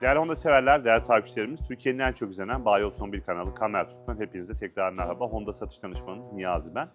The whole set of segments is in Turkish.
Değerli Honda severler, değerli takipçilerimiz, Türkiye'nin en çok izlenen Bayi Otomobil kanalı Kamer Tut'tan hepinize tekrar merhaba. Honda satış danışmanınız Niyazi ben.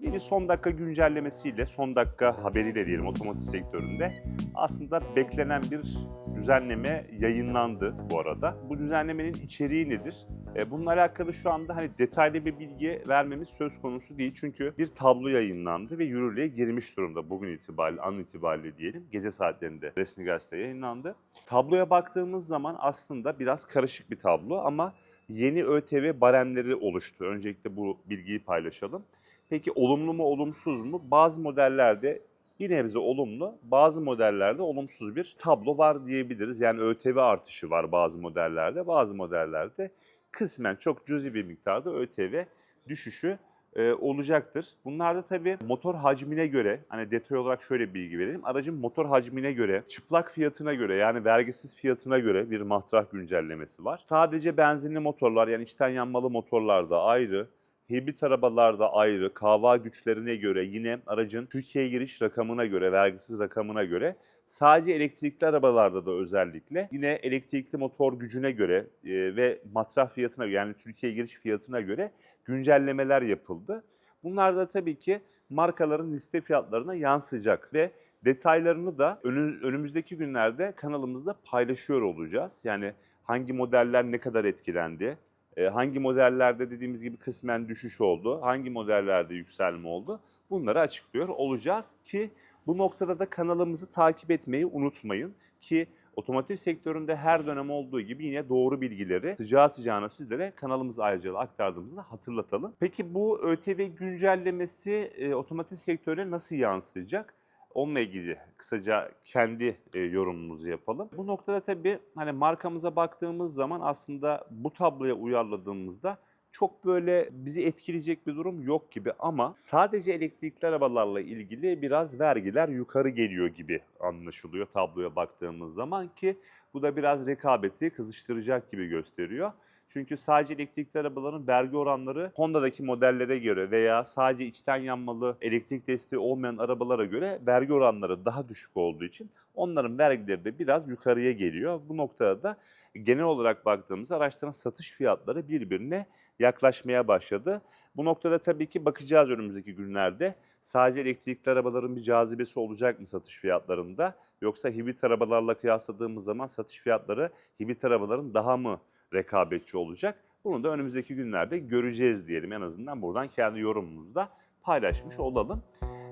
Yeni son dakika güncellemesiyle, son dakika haberiyle diyelim otomotiv sektöründe aslında beklenen bir düzenleme yayınlandı bu arada. Bu düzenlemenin içeriği nedir? E, Bununla alakalı şu anda hani detaylı bir bilgi vermemiz söz konusu değil. Çünkü bir tablo yayınlandı ve yürürlüğe girmiş durumda bugün itibariyle, an itibariyle diyelim. Gece saatlerinde resmi gazete yayınlandı. Tabloya baktığımız zaman aslında biraz karışık bir tablo ama yeni ÖTV baremleri oluştu. Öncelikle bu bilgiyi paylaşalım. Peki olumlu mu olumsuz mu? Bazı modellerde bir nebze olumlu, bazı modellerde olumsuz bir tablo var diyebiliriz. Yani ÖTV artışı var bazı modellerde, bazı modellerde kısmen çok cüzi bir miktarda ÖTV düşüşü e, olacaktır. Bunlarda tabii motor hacmine göre, hani detay olarak şöyle bilgi verelim. Aracın motor hacmine göre, çıplak fiyatına göre yani vergisiz fiyatına göre bir matrah güncellemesi var. Sadece benzinli motorlar yani içten yanmalı motorlarda ayrı, hibrit arabalarda ayrı, kava güçlerine göre yine aracın Türkiye giriş rakamına göre, vergisiz rakamına göre Sadece elektrikli arabalarda da özellikle yine elektrikli motor gücüne göre e, ve matrah fiyatına yani Türkiye giriş fiyatına göre güncellemeler yapıldı. Bunlar da tabii ki markaların liste fiyatlarına yansıyacak ve detaylarını da önü- önümüzdeki günlerde kanalımızda paylaşıyor olacağız. Yani hangi modeller ne kadar etkilendi, hangi modellerde dediğimiz gibi kısmen düşüş oldu, hangi modellerde yükselme oldu bunları açıklıyor olacağız ki bu noktada da kanalımızı takip etmeyi unutmayın ki otomotiv sektöründe her dönem olduğu gibi yine doğru bilgileri sıcağı sıcağına sizlere kanalımız ayrıca aktardığımızı hatırlatalım. Peki bu ÖTV güncellemesi e, otomotiv sektörüne nasıl yansıyacak? Onunla ilgili kısaca kendi e, yorumumuzu yapalım. Bu noktada tabii hani markamıza baktığımız zaman aslında bu tabloya uyarladığımızda çok böyle bizi etkileyecek bir durum yok gibi ama sadece elektrikli arabalarla ilgili biraz vergiler yukarı geliyor gibi anlaşılıyor tabloya baktığımız zaman ki bu da biraz rekabeti kızıştıracak gibi gösteriyor. Çünkü sadece elektrikli arabaların vergi oranları Honda'daki modellere göre veya sadece içten yanmalı elektrik desteği olmayan arabalara göre vergi oranları daha düşük olduğu için onların vergileri de biraz yukarıya geliyor. Bu noktada da genel olarak baktığımızda araçların satış fiyatları birbirine yaklaşmaya başladı. Bu noktada tabii ki bakacağız önümüzdeki günlerde. Sadece elektrikli arabaların bir cazibesi olacak mı satış fiyatlarında? Yoksa hibrit arabalarla kıyasladığımız zaman satış fiyatları hibrit arabaların daha mı rekabetçi olacak? Bunu da önümüzdeki günlerde göreceğiz diyelim. En azından buradan kendi yorumumuzu da paylaşmış olalım.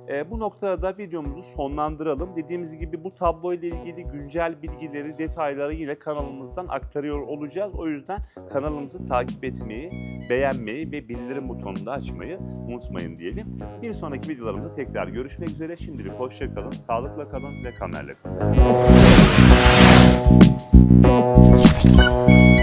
E, bu noktada da videomuzu sonlandıralım. Dediğimiz gibi bu tablo ile ilgili güncel bilgileri, detayları yine kanalımızdan aktarıyor olacağız. O yüzden kanalımızı takip etmeyi, beğenmeyi ve bildirim butonunu da açmayı unutmayın diyelim. Bir sonraki videolarımızda tekrar görüşmek üzere. Şimdilik hoşça kalın, sağlıkla kalın ve kamerle kalın.